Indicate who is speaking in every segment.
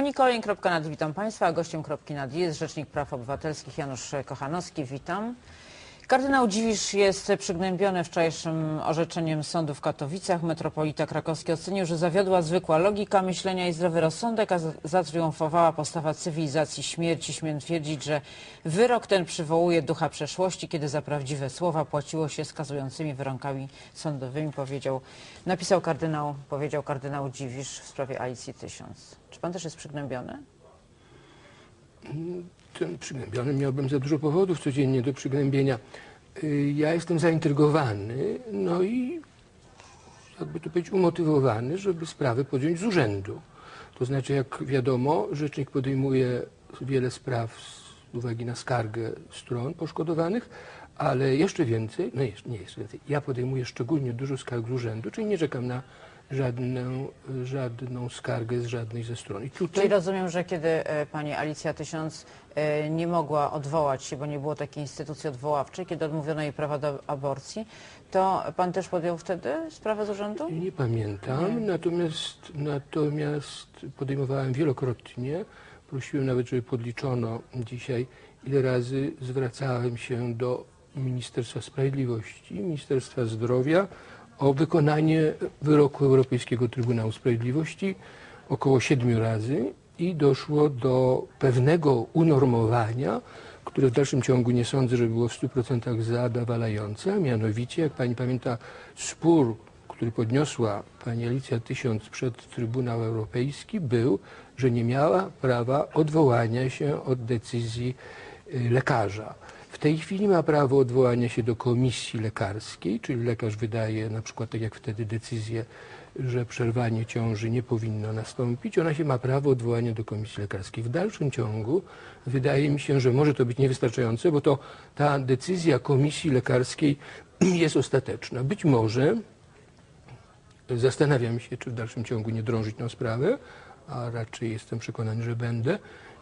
Speaker 1: Monika Oleń.nad, witam Państwa, gościem Kropki nad jest Rzecznik Praw Obywatelskich Janusz Kochanowski, witam. Kardynał Dziwisz jest przygnębiony wczorajszym orzeczeniem sądu w Katowicach. Metropolita krakowski ocenił, że zawiodła zwykła logika myślenia i zdrowy rozsądek, a zatriumfowała postawa cywilizacji śmierci. Śmiem twierdzić, że wyrok ten przywołuje ducha przeszłości, kiedy za prawdziwe słowa płaciło się skazującymi wyronkami sądowymi, powiedział, napisał kardynał, powiedział kardynał Dziwisz w sprawie Alicji Tysiąc. Czy pan też jest przygnębiony?
Speaker 2: Tym przygnębionym miałbym za dużo powodów codziennie do przygnębienia. Y, Ja jestem zaintrygowany, no i jakby to powiedzieć umotywowany, żeby sprawę podjąć z urzędu. To znaczy, jak wiadomo, rzecznik podejmuje wiele spraw z uwagi na skargę stron poszkodowanych, ale jeszcze więcej, no nie jeszcze więcej, ja podejmuję szczególnie dużo skarg z urzędu, czyli nie czekam na żadną, żadną skargę z żadnej ze stron. I tutaj
Speaker 1: Czyli rozumiem, że kiedy e, pani Alicja Tysiąc e, nie mogła odwołać się, bo nie było takiej instytucji odwoławczej, kiedy odmówiono jej prawa do aborcji, to pan też podjął wtedy sprawę z urzędu?
Speaker 2: Nie pamiętam, natomiast, natomiast podejmowałem wielokrotnie. Prosiłem nawet, żeby podliczono dzisiaj, ile razy zwracałem się do Ministerstwa Sprawiedliwości, Ministerstwa Zdrowia o wykonanie wyroku Europejskiego Trybunału Sprawiedliwości około siedmiu razy i doszło do pewnego unormowania, które w dalszym ciągu nie sądzę, że było w 100% zadowalające, mianowicie, jak pani pamięta, spór, który podniosła pani Alicja Tysiąc przed Trybunał Europejski był, że nie miała prawa odwołania się od decyzji y, lekarza. W tej chwili ma prawo odwołania się do komisji lekarskiej, czyli lekarz wydaje na przykład tak jak wtedy decyzję, że przerwanie ciąży nie powinno nastąpić. Ona się ma prawo odwołania do komisji lekarskiej. W dalszym ciągu wydaje mi się, że może to być niewystarczające, bo to ta decyzja komisji lekarskiej jest ostateczna. Być może Zastanawiam się, czy w dalszym ciągu nie drążyć tą sprawę, a raczej jestem przekonany, że będę,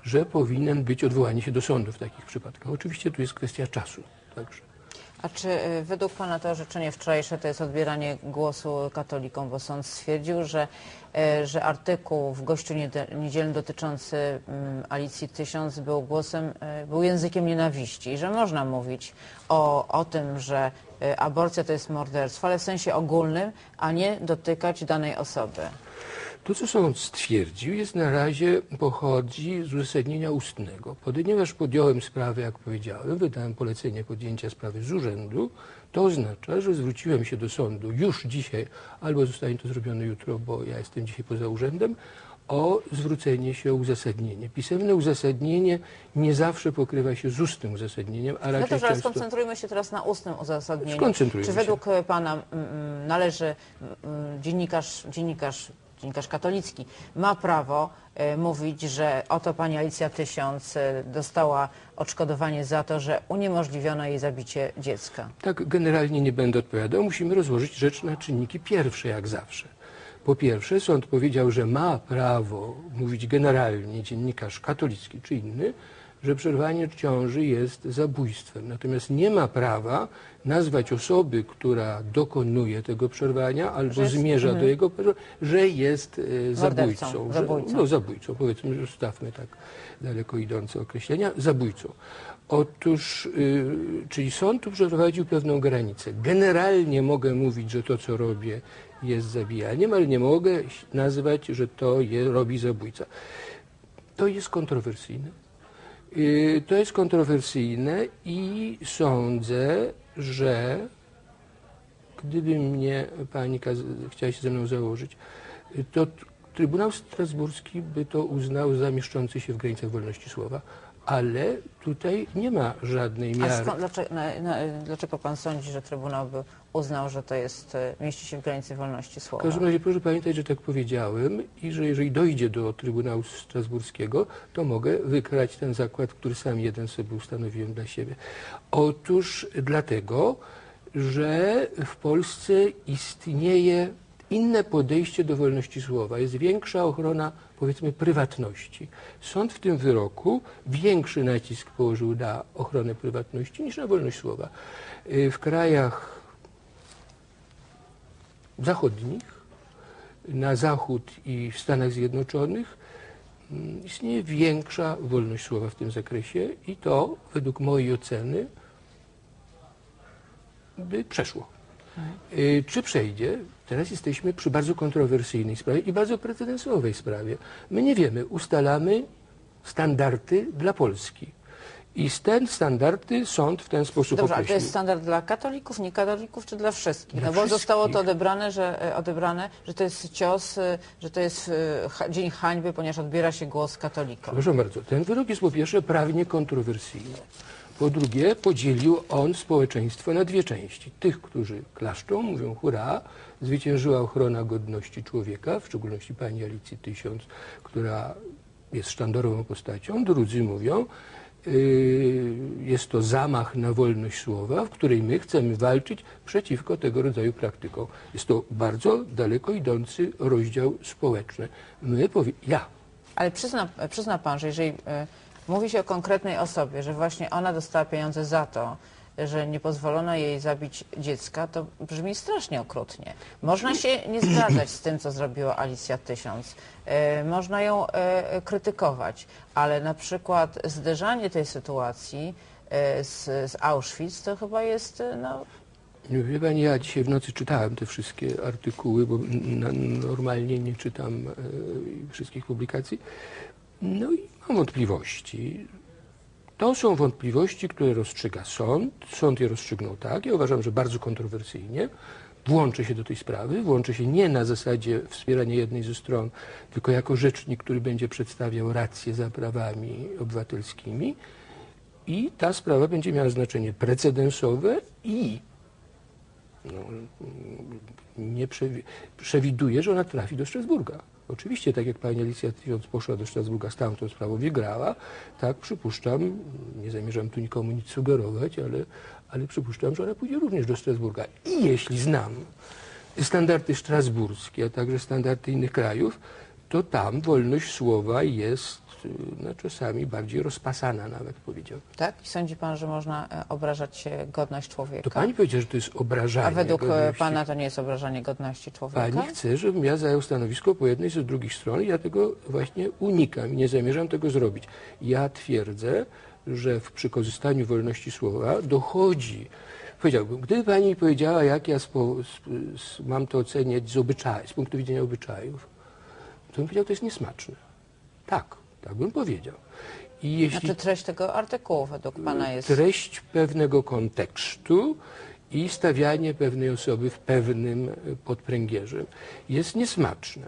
Speaker 2: że powinien być odwołanie się do sądu w takich przypadkach. Oczywiście tu jest kwestia czasu. Także.
Speaker 1: A czy y, według pana to orzeczenie wczorajsze to jest odbieranie głosu katolikom, bo sąd stwierdził, że, y, że artykuł w Gościu Niedzielnym dotyczący mm, Alicji Tysiąc był głosem, y, był językiem nienawiści i że można mówić o, o tym, że aborcja to jest morderstwo, ale w sensie ogólnym, a nie dotykać danej osoby.
Speaker 2: To, co sąd stwierdził, jest na razie pochodzi z uzasadnienia ustnego. Ponieważ podjąłem sprawę, jak powiedziałem, wydałem polecenie podjęcia sprawy z urzędu, to oznacza, że zwróciłem się do sądu już dzisiaj, albo zostanie to zrobione jutro, bo ja jestem dzisiaj poza urzędem, o zwrócenie się o uzasadnienie. Pisemne uzasadnienie nie zawsze pokrywa się z ustnym uzasadnieniem, a
Speaker 1: No
Speaker 2: raczej
Speaker 1: dobrze, ale
Speaker 2: często...
Speaker 1: skoncentrujmy się teraz na ustnym uzasadnieniu.
Speaker 2: Skoncentrujmy
Speaker 1: Czy
Speaker 2: się.
Speaker 1: według e, pana mm, mm, należy mm, dziennikarz, dziennikarz, katolicki ma prawo e, mówić, że oto pani Alicja Tysiąc e, dostała odszkodowanie za to, że uniemożliwiono jej zabicie dziecka?
Speaker 2: Tak, generalnie nie będę odpowiadał. Musimy rozłożyć rzecz na czynniki pierwsze, jak zawsze. Po pierwsze, sąd powiedział, że ma prawo mówić generalnie dziennikarz katolicki czy inny, że przerwanie ciąży jest zabójstwem. Natomiast nie ma prawa nazwać osoby, która dokonuje tego przerwania albo
Speaker 1: jest-
Speaker 2: zmierza do jego, że jest e, zabójcą. Że,
Speaker 1: zabójcą.
Speaker 2: no, zabójcą, powiedzmy, że stawmy tak daleko idące określenia, zabójcą. Otóż, y, czyli sąd tu przeprowadził pewną granicę. Generalnie mogę mówić, że to, co robię, jest zabijaniem, ale nie mogę nazwać, że to je, robi zabójca. To jest kontrowersyjne. Y, To jest kontrowersyjne i sądzę, że gdyby mnie pani chciała się ze mną założyć, to Trybunał Strasburski by to uznał za mieszczący się w granicach wolności słowa, ale tutaj nie ma żadnej
Speaker 1: A
Speaker 2: miary.
Speaker 1: skąd, dlaczego, na, na, dlaczego pan sądzi, że Trybunał by uznał, że to jest, e, mieści się w granicy wolności
Speaker 2: W
Speaker 1: słowa?
Speaker 2: każdym razie proszę pamiętać, że tak powiedziałem i że jeżeli dojdzie do Trybunału Strasburskiego, to mogę wykrać ten zakład, który sam jeden sobie ustanowiłem dla siebie. Otóż dlatego, że w Polsce istnieje inne podejście do wolności słowa. Jest większa ochrona, powiedzmy, prywatności. Sąd w tym wyroku większy nacisk położył na ochronę prywatności niż na wolność słowa. Y, W krajach zachodnich, na zachód i w Stanach Zjednoczonych mm, istnieje większa wolność słowa w tym zakresie i to według mojej oceny by przeszło. Y, Czy przejdzie? Teraz jesteśmy przy bardzo kontrowersyjnej sprawie i bardzo precedensowej sprawie. My nie wiemy, ustalamy standardy dla Polski. I te standardy sąd w ten sposób
Speaker 1: Dobrze, ale to
Speaker 2: określił.
Speaker 1: jest standard dla katolików, niekatolików czy dla wszystkich?
Speaker 2: Dla
Speaker 1: no bo zostało to
Speaker 2: wszystkich.
Speaker 1: odebrane że, e, odebrane, że to jest cios, e, że to jest e, dzień hańby, ponieważ odbiera się głos katolikom.
Speaker 2: Proszę bardzo, ten wyrok jest po pierwsze prawnie kontrowersyjny. Po drugie, podzielił on społeczeństwo na dwie części. Tych, którzy klaszczą, mówią hurra, zwyciężyła ochrona godności człowieka, w szczególności pani Alicji Tysiąc, która jest sztandarową postacią. Drudzy mówią, yy, jest to zamach na wolność słowa, w której my chcemy walczyć przeciwko tego rodzaju praktykom. Jest to bardzo daleko idący rozdział społeczny. My powie, ja
Speaker 1: Ale przyzna, przyzna pan, że jeżeli e, mówi się o konkretnej osobie, że właśnie ona dostała pieniądze za to, że nie pozwolono jej zabić dziecka, to brzmi strasznie okrutnie. Można się nie zgadzać z tym, co zrobiła Alicja Tysiąc. E, można ją e, krytykować, ale na przykład zderzanie tej sytuacji e, z, z Auschwitz to chyba jest e, no,
Speaker 2: Wie pani, ja dzisiaj w nocy czytałem te wszystkie artykuły, bo normalnie nie czytam wszystkich publikacji. No i wątpliwości. To są wątpliwości, które rozstrzyga sąd. Sąd je rozstrzygnął tak. Ja uważam, że bardzo kontrowersyjnie. Włączę się do tej sprawy. Włączę się nie na zasadzie wspierania jednej ze stron, tylko jako rzecznik, który będzie przedstawiał rację za prawami obywatelskimi. I ta sprawa będzie miała znaczenie precedensowe i no, nie przewi- przewiduje, że ona trafi do Strasburga. Oczywiście, tak jak pani Alicja Tysiąc poszła do Strasburga, z tamtą sprawą wygrała, tak przypuszczam, nie zamierzam tu nikomu nic sugerować, ale, ale przypuszczam, że ona pójdzie również do Strasburga. I jeśli znam standardy strasburskie, a także standardy innych krajów, to tam wolność słowa jest y, no, czasami bardziej rozpasana nawet, powiedziałbym.
Speaker 1: tak? I sądzi pan, że można e, obrażać godność
Speaker 2: To
Speaker 1: człowieka?
Speaker 2: pani powiedziała, że to jest obrażanie
Speaker 1: A według e,
Speaker 2: godności
Speaker 1: pana to nie jest obrażanie godności człowieka?
Speaker 2: Pani chce, żebym ja zajął stanowisko po jednej czy drugich stron i ja tego właśnie unikam i nie zamierzam tego zrobić. Ja twierdzę, że w, przy korzystaniu wolności słowa dochodzi, powiedziałbym, gdyby pani powiedziała, jak ja spo, s- mam to oceniać z obyczaju, z punktu widzenia obyczajów, to bym powiedział, to jest niesmaczne. Tak, tak bym powiedział. I jeśli
Speaker 1: Znaczy treść tego artykułu według pana jest...
Speaker 2: treść pewnego kontekstu i stawianie pewnej osoby w pewnym e, podpręgierzem jest niesmaczne.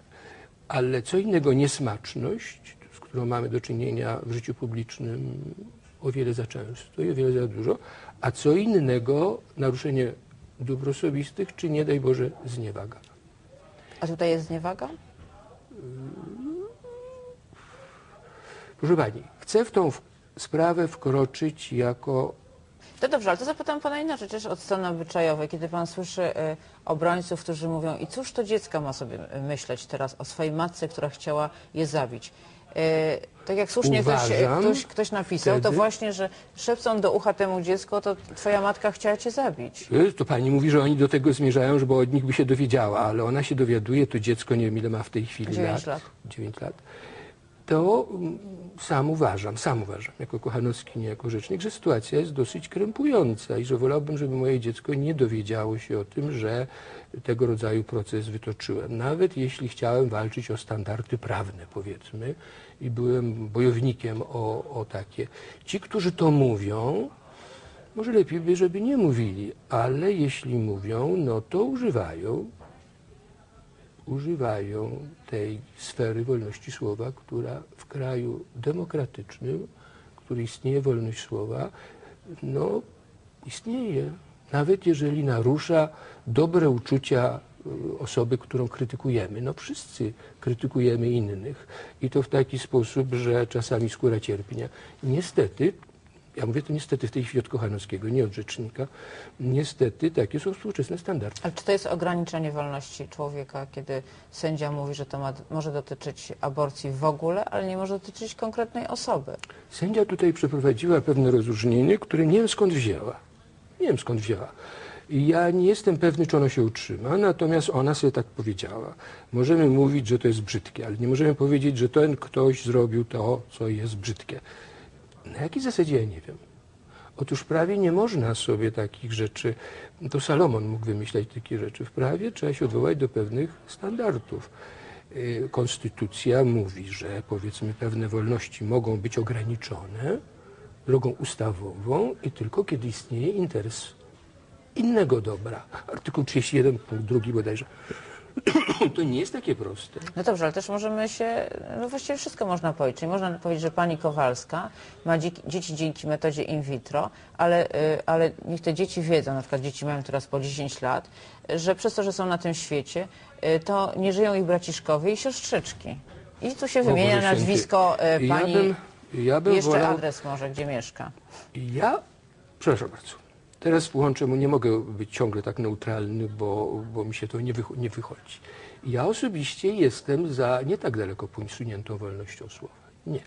Speaker 2: Ale co innego niesmaczność, z którą mamy do czynienia w życiu publicznym o wiele za często i o wiele za dużo, a co innego naruszenie dóbr osobistych, czy nie daj Boże zniewaga.
Speaker 1: A tutaj jest zniewaga?
Speaker 2: Proszę Pani, chcę w tą sprawę wkroczyć jako
Speaker 1: To dobrze, ale to zapytam pana inaczej, też od strony obyczajowej, kiedy pan słyszy e, obrońców, którzy mówią i cóż to dziecko ma sobie e, myśleć teraz o swojej matce, która chciała je zabić. E, tak jak słusznie ktoś, e,
Speaker 2: Uważam
Speaker 1: ktoś, ktoś napisał, to
Speaker 2: wtedy-
Speaker 1: właśnie, że szepcą do ucha temu dziecku, to twoja matka chciała cię zabić.
Speaker 2: Y, To pani mówi, że oni do tego zmierzają, żeby od nich by się dowiedziała, ale ona się dowiaduje, to dziecko, nie wiem ile ma w tej chwili
Speaker 1: Dziewięć lat.
Speaker 2: 9 lat. To mm, sam uważam, sam uważam, jako Kochanowski, nie jako rzecznik, że sytuacja jest dosyć krępująca i że wolałbym, żeby moje dziecko nie dowiedziało się o tym, że tego rodzaju proces wytoczyłem. Nawet jeśli chciałem walczyć o standardy prawne, powiedzmy, i byłem bojownikiem o, o takie. Ci, którzy to mówią, może lepiej by, żeby nie mówili, ale jeśli mówią, no to używają, używają tej sfery wolności słowa, która w kraju demokratycznym, w którym istnieje wolność słowa, no istnieje. Nawet jeżeli narusza dobre uczucia y, osoby, którą krytykujemy. No wszyscy krytykujemy innych i to w taki sposób, że czasami skóra cierpnie. Niestety, ja mówię to niestety w tej chwili od Kochanowskiego, nie od rzecznika, niestety takie są współczesne standardy.
Speaker 1: Ale czy to jest ograniczenie wolności człowieka, kiedy sędzia mówi, że to ma, może dotyczyć aborcji w ogóle, ale nie może dotyczyć konkretnej osoby?
Speaker 2: Sędzia tutaj przeprowadziła pewne rozróżnienie, które nie wiem skąd wzięła. Nie wiem skąd wzięła. I ja nie jestem pewny, czy ono się utrzyma, natomiast ona sobie tak powiedziała. Możemy mówić, że to jest brzydkie, ale nie możemy powiedzieć, że ten ktoś zrobił to, co jest brzydkie. Na jakiej zasadzie ja nie wiem. Otóż w prawie nie można sobie takich rzeczy, to Salomon mógł wymyślać takie rzeczy. W prawie trzeba się odwołać do pewnych standardów. Y, Konstytucja mówi, że powiedzmy pewne wolności mogą być ograniczone drogą ustawową i tylko kiedy istnieje interes innego dobra. Artykuł 31 punkt drugi bodajże. To nie jest takie proste.
Speaker 1: No dobrze, ale też możemy się, no właściwie wszystko można powiedzieć. Czyli można powiedzieć, że pani Kowalska ma dzie- dzieci dzięki metodzie in vitro, ale, y, ale niech te dzieci wiedzą, na przykład dzieci mają teraz po 10 lat, że przez to, że są na tym świecie, y, to nie żyją ich braciszkowie i siostrzyczki. I tu się
Speaker 2: O
Speaker 1: wymienia
Speaker 2: Boże Święty.
Speaker 1: nazwisko y,
Speaker 2: Ja
Speaker 1: pani,
Speaker 2: bym, ja bym
Speaker 1: jeszcze
Speaker 2: wolał,
Speaker 1: adres może, gdzie mieszka.
Speaker 2: Ja, przepraszam bardzo, teraz włączę, bo nie mogę być ciągle tak neutralny, bo, bo mi się to nie, wycho- nie wychodzi. Ja osobiście jestem za nie tak daleko posuniętą wolnością słowa. Nie.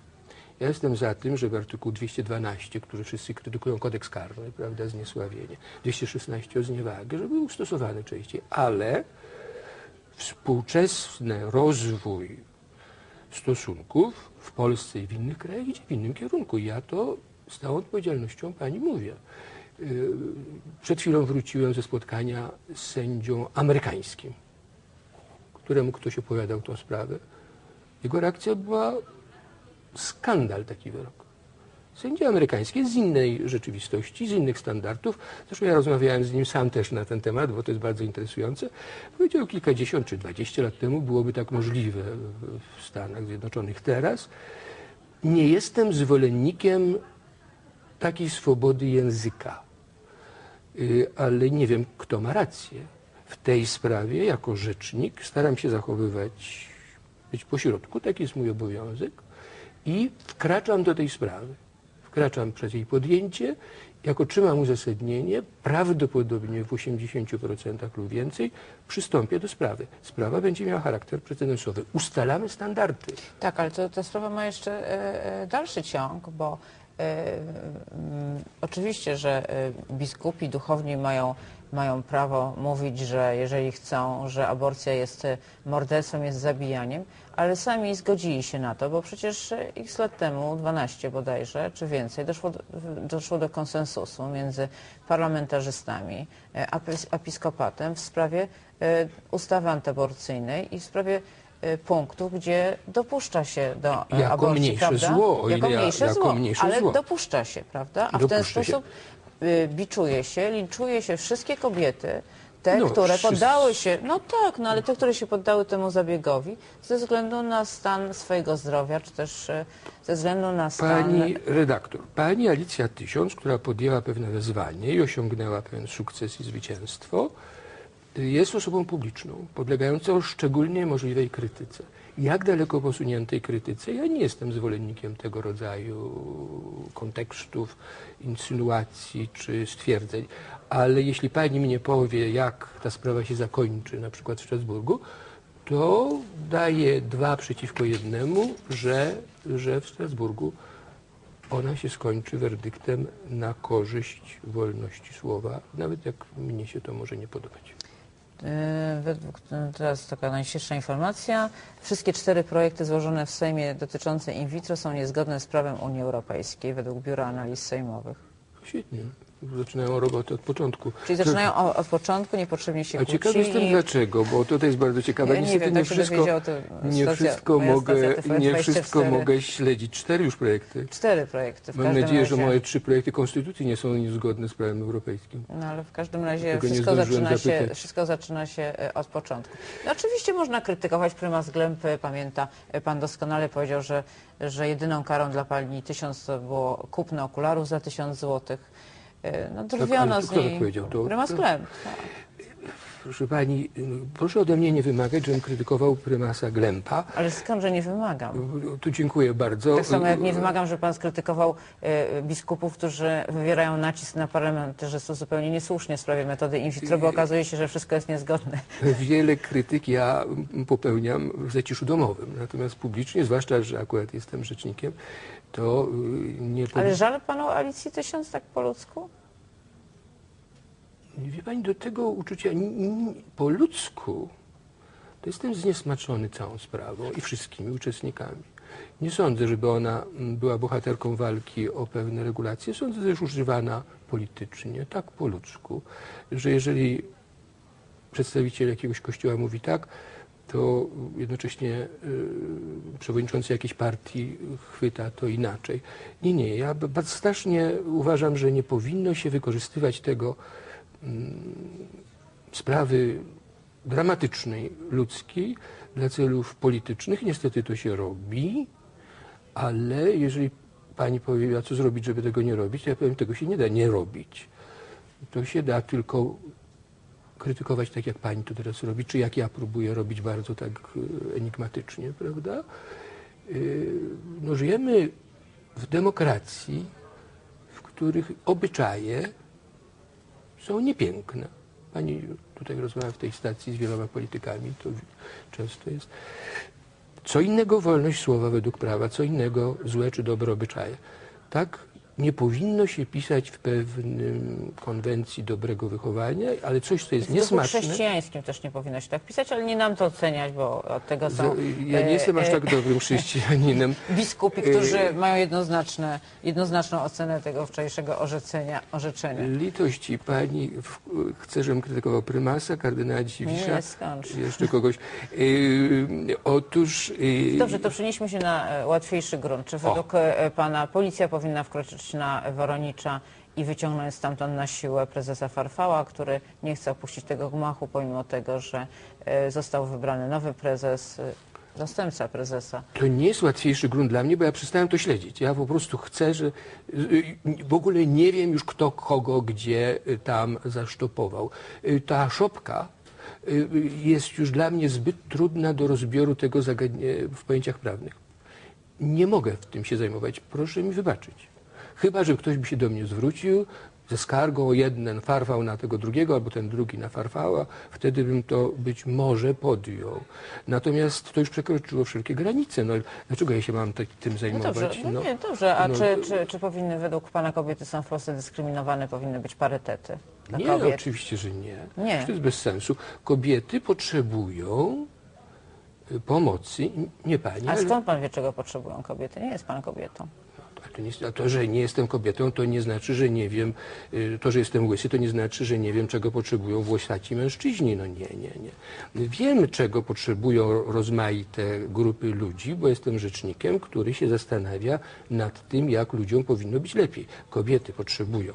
Speaker 2: Ja jestem za tym, żeby artykuł 212, który wszyscy krytykują kodeks karny, prawda, zniesławienie, 216 o zniewagę, żeby był stosowany częściej, ale współczesny rozwój stosunków w Polsce i w innych krajach idzie w innym kierunku. Ja to z całą odpowiedzialnością pani mówię. Yy, Przed chwilą wróciłem ze spotkania z sędzią amerykańskim, któremu ktoś opowiadał tę sprawę. Jego reakcja była skandal taki wyrok. Sędzia amerykański jest z innej rzeczywistości, z innych standardów. Zresztą ja rozmawiałem z nim sam też na ten temat, bo to jest bardzo interesujące. Powiedział kilkadziesiąt czy dwadzieścia lat temu byłoby tak możliwe w Stanach Zjednoczonych. Teraz nie jestem zwolennikiem takiej swobody języka, Y, ale nie wiem, kto ma rację. W tej sprawie, jako rzecznik, staram się zachowywać, być pośrodku, taki jest mój obowiązek i wkraczam do tej sprawy. Wkraczam przez jej podjęcie, jak otrzymam uzasadnienie, prawdopodobnie w 80% lub więcej, przystąpię do sprawy. Sprawa będzie miała charakter precedensowy. Ustalamy standardy.
Speaker 1: Tak, ale to, ta sprawa ma jeszcze e, e, dalszy ciąg, bo oczywiście, że e, biskupi, duchowni mają, mają prawo mówić, że jeżeli chcą, że aborcja jest morderstwem, jest zabijaniem, ale sami zgodzili się na to, bo przecież x lat temu, 12 bodajże, czy więcej, doszło do, doszło do konsensusu między parlamentarzystami, apis- episkopatem w sprawie ustawy antyaborcyjnej i w sprawie punktów, gdzie dopuszcza się do e,
Speaker 2: Jako
Speaker 1: aborcji,
Speaker 2: mniejsze
Speaker 1: prawda?
Speaker 2: zło, o
Speaker 1: jako
Speaker 2: ile ja-
Speaker 1: mniejsze
Speaker 2: jako
Speaker 1: zło,
Speaker 2: mniejsze
Speaker 1: ale
Speaker 2: zło.
Speaker 1: dopuszcza się, prawda? A w ten
Speaker 2: Dopuszcza się.
Speaker 1: sposób y, biczuje się, linczuje się wszystkie kobiety, te,
Speaker 2: No,
Speaker 1: które
Speaker 2: wszyscy-
Speaker 1: poddały się, no tak, no ale te, które się poddały temu zabiegowi ze względu na stan swojego zdrowia, czy też e, ze względu na stan...
Speaker 2: Pani redaktor, pani Alicja Tysiąc, która podjęła pewne wyzwanie i osiągnęła pewien sukces i zwycięstwo, jest osobą publiczną, podlegającą szczególnie możliwej krytyce. Jak daleko posuniętej krytyce? Ja nie jestem zwolennikiem tego rodzaju kontekstów, insynuacji czy stwierdzeń, ale jeśli pani mnie powie, jak ta sprawa się zakończy, na przykład w Strasburgu, to daję dwa przeciwko jednemu, że, że w Strasburgu ona się skończy werdyktem na korzyść wolności słowa, nawet jak mnie się to może nie podobać.
Speaker 1: E, Według, teraz taka najświeższa informacja. Wszystkie cztery projekty złożone w Sejmie dotyczące in vitro są niezgodne z prawem Unii Europejskiej według Biura Analiz Sejmowych.
Speaker 2: Świetnie. Zaczynają robotę od początku.
Speaker 1: Czyli zaczynają o- od początku, niepotrzebnie się
Speaker 2: A ciekaw
Speaker 1: kłócili.
Speaker 2: jestem dlaczego, bo to jest bardzo ciekawe.
Speaker 1: Ja nie
Speaker 2: Niestety
Speaker 1: wiem,
Speaker 2: nie
Speaker 1: tak się
Speaker 2: wszystko,
Speaker 1: dowiedział to
Speaker 2: nie
Speaker 1: stacja-
Speaker 2: wszystko
Speaker 1: moja
Speaker 2: mogę,
Speaker 1: stacja TVN
Speaker 2: nie wszystko
Speaker 1: 24.
Speaker 2: mogę śledzić. Cztery już projekty.
Speaker 1: Cztery projekty w
Speaker 2: Mam
Speaker 1: każdym
Speaker 2: nadzieję, że
Speaker 1: razie.
Speaker 2: moje trzy projekty konstytucji nie są niezgodne z prawem europejskim.
Speaker 1: No ale w każdym razie
Speaker 2: Tego nie
Speaker 1: wszystko
Speaker 2: zdążyłem
Speaker 1: zaczyna, się,
Speaker 2: zapytać.
Speaker 1: wszystko zaczyna się e, od początku. No, oczywiście można krytykować prymas Glępy, pamięta, e, pan doskonale powiedział, że, że jedyną karą dla pani tysiąc to było kupno okularów za tysiąc złotych. E, No drwiono
Speaker 2: ale to
Speaker 1: z
Speaker 2: tak
Speaker 1: niej.
Speaker 2: powiedział? To-
Speaker 1: Prymas
Speaker 2: to-
Speaker 1: tak.
Speaker 2: Proszę pani, proszę ode mnie nie wymagać, żebym krytykował prymasa Glempa.
Speaker 1: Ale skądże nie wymagam.
Speaker 2: Tu dziękuję bardzo.
Speaker 1: Tak samo jak nie wymagam, żeby pan skrytykował e, biskupów, którzy wywierają nacisk na parlamentarzystów zupełnie niesłusznie w sprawie metody in vitro, bo okazuje się, że wszystko jest niezgodne.
Speaker 2: Wiele krytyk ja popełniam w zaciszu domowym, natomiast publicznie, zwłaszcza, że akurat jestem rzecznikiem, to y, nie
Speaker 1: Ale żal panu Alicji Tysiąc tak po ludzku?
Speaker 2: Wie pani, do tego uczucia po ludzku to jestem zniesmaczony całą sprawą i wszystkimi uczestnikami. Nie sądzę, żeby ona mm, była bohaterką walki o pewne regulacje. Sądzę, że jest używana politycznie, tak po ludzku, że jeżeli przedstawiciel jakiegoś kościoła mówi tak, to jednocześnie y, przewodniczący jakiejś partii chwyta to inaczej. Nie, nie, ja bardzo strasznie uważam, że nie powinno się wykorzystywać tego mm, sprawy dramatycznej, ludzkiej dla celów politycznych. Niestety to się robi, ale jeżeli pani powie, a co zrobić, żeby tego nie robić, to ja powiem, tego się nie da nie robić. To się da tylko krytykować tak, jak pani to teraz robi, czy jak ja próbuję robić bardzo tak e, enigmatycznie, prawda? Yy, No, żyjemy w demokracji, w których obyczaje są niepiękne. Pani tutaj rozmawia w tej stacji z wieloma politykami, to często jest. Co innego wolność słowa według prawa, co innego złe czy dobre obyczaje. Tak nie powinno się pisać w pewnym konwencji dobrego wychowania, ale coś, co jest
Speaker 1: W
Speaker 2: niesmaczne.
Speaker 1: chrześcijańskim też nie powinno się tak pisać, ale nie nam to oceniać, bo od tego są
Speaker 2: Ja nie
Speaker 1: e,
Speaker 2: jestem aż
Speaker 1: e,
Speaker 2: tak dobrym chrześcijaninem.
Speaker 1: biskupi,
Speaker 2: e,
Speaker 1: którzy mają jednoznaczne, jednoznaczną ocenę tego wczorajszego orzeczenia. orzeczenia.
Speaker 2: Litości pani w, chce, żebym krytykował prymasa, kardynała Dziwisza, jeszcze kogoś. Otóż...
Speaker 1: Dobrze, to przenieśmy się na e, łatwiejszy grunt. Czy według e, pana policja powinna wkroczyć na Woronicza i wyciągnąć stamtąd na siłę prezesa Farfała, który nie chce opuścić tego gmachu, pomimo tego, że e, został wybrany nowy prezes, e, zastępca prezesa.
Speaker 2: To nie jest łatwiejszy grunt dla mnie, bo ja przestałem to śledzić. Ja po prostu chcę, że w ogóle nie wiem już kto kogo gdzie y, tam zasztopował. Ta szopka jest już dla mnie zbyt trudna do rozbioru tego zagadnienia w pojęciach prawnych. Nie mogę w tym się zajmować. Proszę mi wybaczyć. Chyba, że ktoś by się do mnie zwrócił ze skargą, jeden farfał na tego drugiego, albo ten drugi na farfała, wtedy bym to być może podjął. Natomiast to już przekroczyło wszelkie granice. No, dlaczego ja się mam tak, tym
Speaker 1: No
Speaker 2: zajmować?
Speaker 1: dobrze, no nie, dobrze. A
Speaker 2: no,
Speaker 1: czy, czy, czy powinny według pana kobiety są w Polsce dyskryminowane, powinny być parytety
Speaker 2: Nie, no, oczywiście, że nie.
Speaker 1: Nie.
Speaker 2: To jest bez sensu. Kobiety potrzebują y, pomocy, nie pani,
Speaker 1: A
Speaker 2: ale...
Speaker 1: skąd pan wie, czego potrzebują kobiety? Nie jest pan kobietą.
Speaker 2: A to, nie, a to, że nie jestem kobietą, to nie znaczy, że nie wiem, y, to, że jestem łysy, to nie znaczy, że nie wiem, czego potrzebują włosaci mężczyźni. No nie, nie, nie. Wiem, czego potrzebują rozmaite grupy ludzi, bo jestem rzecznikiem, który się zastanawia nad tym, jak ludziom powinno być lepiej. Kobiety potrzebują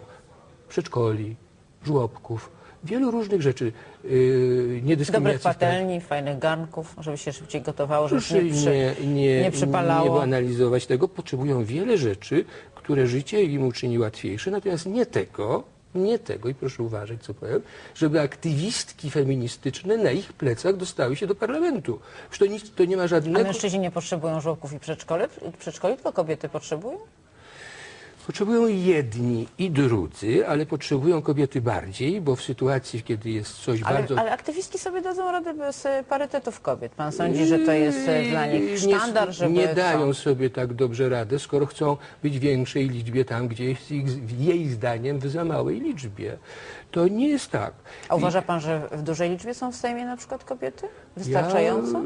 Speaker 2: przedszkoli, żłobków, wielu różnych rzeczy. Yy,
Speaker 1: Dobrych patelni, fajnych garnków, żeby się szybciej gotowało, żeby
Speaker 2: Proszę
Speaker 1: nie, przy,
Speaker 2: nie, nie,
Speaker 1: nie przypalało.
Speaker 2: nie analizować tego. Potrzebują wiele rzeczy, które życie im uczyni łatwiejsze, natomiast nie tego, nie tego, i proszę uważać, co powiem, żeby aktywistki feministyczne na ich plecach dostały się do parlamentu. Przecież to, nic, to nie ma
Speaker 1: A
Speaker 2: żadnego...
Speaker 1: mężczyźni nie potrzebują żłobków i przedszkoli, przedszkoli, tylko kobiety potrzebują?
Speaker 2: Potrzebują jedni i drudzy, ale potrzebują kobiety bardziej, bo w sytuacji, kiedy jest coś
Speaker 1: Ale,
Speaker 2: bardzo...
Speaker 1: ale aktywistki sobie dadzą radę bez e, parytetów kobiet. Pan sądzi, że to jest e, dla nich sztandar, żeby...
Speaker 2: Nie dają sobie tak dobrze radę, skoro chcą być w większej liczbie tam, gdzie jest ich, jej zdaniem w za małej liczbie. To nie jest tak.
Speaker 1: A uważa pan, że w dużej liczbie są w Sejmie na przykład kobiety? Wystarczająco?
Speaker 2: Ja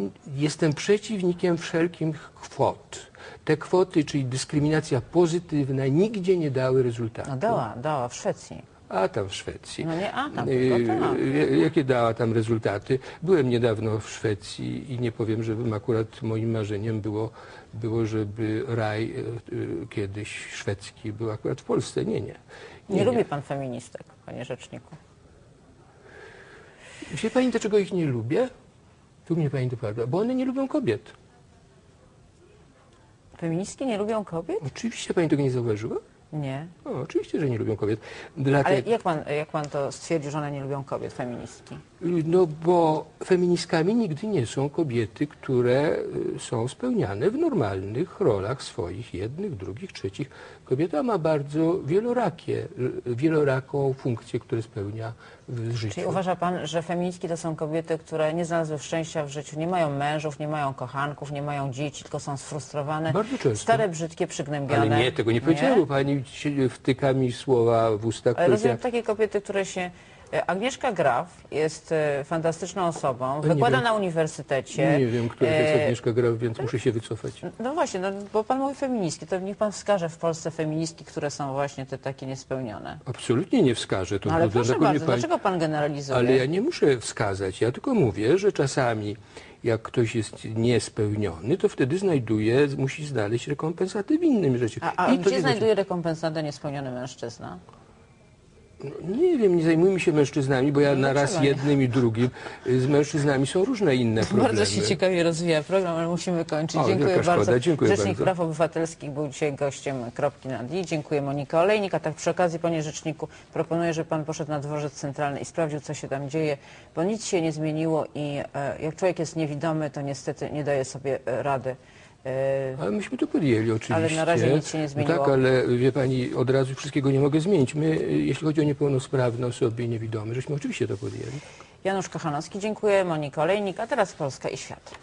Speaker 2: y, jestem przeciwnikiem wszelkich kwot. Te kwoty, czyli dyskryminacja pozytywna, nigdzie nie dały rezultatu.
Speaker 1: No dała, dała w Szwecji.
Speaker 2: A tam w Szwecji.
Speaker 1: No nie a tam,
Speaker 2: Y,
Speaker 1: tylko tam.
Speaker 2: y, Jakie dała tam rezultaty? Byłem niedawno w Szwecji i nie powiem, żebym akurat moim marzeniem było, było żeby raj y, y, kiedyś szwedzki był akurat w Polsce. Nie, nie.
Speaker 1: Nie, lubi pan feministek, panie rzeczniku.
Speaker 2: Wie pani, dlaczego ich nie lubię? Tu mnie pani dopadła. Bo one nie lubią kobiet.
Speaker 1: Feministki nie lubią kobiet?
Speaker 2: Oczywiście pani tego nie zauważyła?
Speaker 1: Nie.
Speaker 2: O, oczywiście, że nie lubią kobiet.
Speaker 1: Ale jak pan, jak pan to stwierdził, że one nie lubią kobiet, feministki?
Speaker 2: No bo feministkami nigdy nie są kobiety, które y, są spełniane w normalnych rolach swoich, jednych, drugich, trzecich. Kobieta ma bardzo wielorakie, y, wieloraką funkcję, które spełnia w życiu.
Speaker 1: Czyli uważa pan, że feministki to są kobiety, które nie znalazły szczęścia w życiu, nie mają mężów, nie mają kochanków, nie mają dzieci, tylko są sfrustrowane,
Speaker 2: Bardzo często.
Speaker 1: stare, brzydkie, przygnębione.
Speaker 2: Ale nie, tego nie powiedziała, bo pani wtyka mi słowa w usta,
Speaker 1: Ale rozumiem takie kobiety, które się... e, Agnieszka Graf jest e, fantastyczną osobą, wykłada
Speaker 2: wiem.
Speaker 1: na uniwersytecie.
Speaker 2: Nie wiem, która to jest
Speaker 1: E,
Speaker 2: Agnieszka Graf, więc muszę się wycofać.
Speaker 1: No właśnie, no, bo pan mówi feministki, to niech pan wskaże w Polsce feministki, które są właśnie te takie niespełnione.
Speaker 2: Absolutnie nie wskażę. To
Speaker 1: No ale proszę bardzo, dlaczego pan generalizuje?
Speaker 2: Ale ja nie muszę wskazać, ja tylko mówię, że czasami jak ktoś jest niespełniony, to wtedy znajduje, musi znaleźć rekompensatę w innym życiu.
Speaker 1: A, a
Speaker 2: I to
Speaker 1: gdzie znajduje rekompensatę niespełniony mężczyzna?
Speaker 2: Nie wiem, nie zajmujmy się mężczyznami, bo ja
Speaker 1: No
Speaker 2: na raz
Speaker 1: dlaczego nie?
Speaker 2: jednym i drugim y, z mężczyznami są różne inne problemy.
Speaker 1: Bardzo się ciekawie rozwija program, ale musimy kończyć.
Speaker 2: O,
Speaker 1: dziękuję bardzo.
Speaker 2: dziękuję
Speaker 1: Rzecznik
Speaker 2: bardzo.
Speaker 1: Praw Obywatelskich był dzisiaj gościem Kropki nad I. Dziękuję Monika Olejnik. A tak przy okazji, panie rzeczniku, proponuję, żeby pan poszedł na dworzec centralny i sprawdził, co się tam dzieje, bo nic się nie zmieniło i e, jak człowiek jest niewidomy, to niestety nie daje sobie e, rady. E,
Speaker 2: Ale myśmy to podjęli oczywiście.
Speaker 1: Ale na razie nic się nie zmieniło.
Speaker 2: Tak, ale wie pani, od razu wszystkiego nie mogę zmienić. My, jeśli chodzi o niepełnosprawne osoby i niewidome, żeśmy oczywiście to podjęli.
Speaker 1: Janusz Kochanowski, dziękuję. Monika Olejnik, a teraz Polska i świat.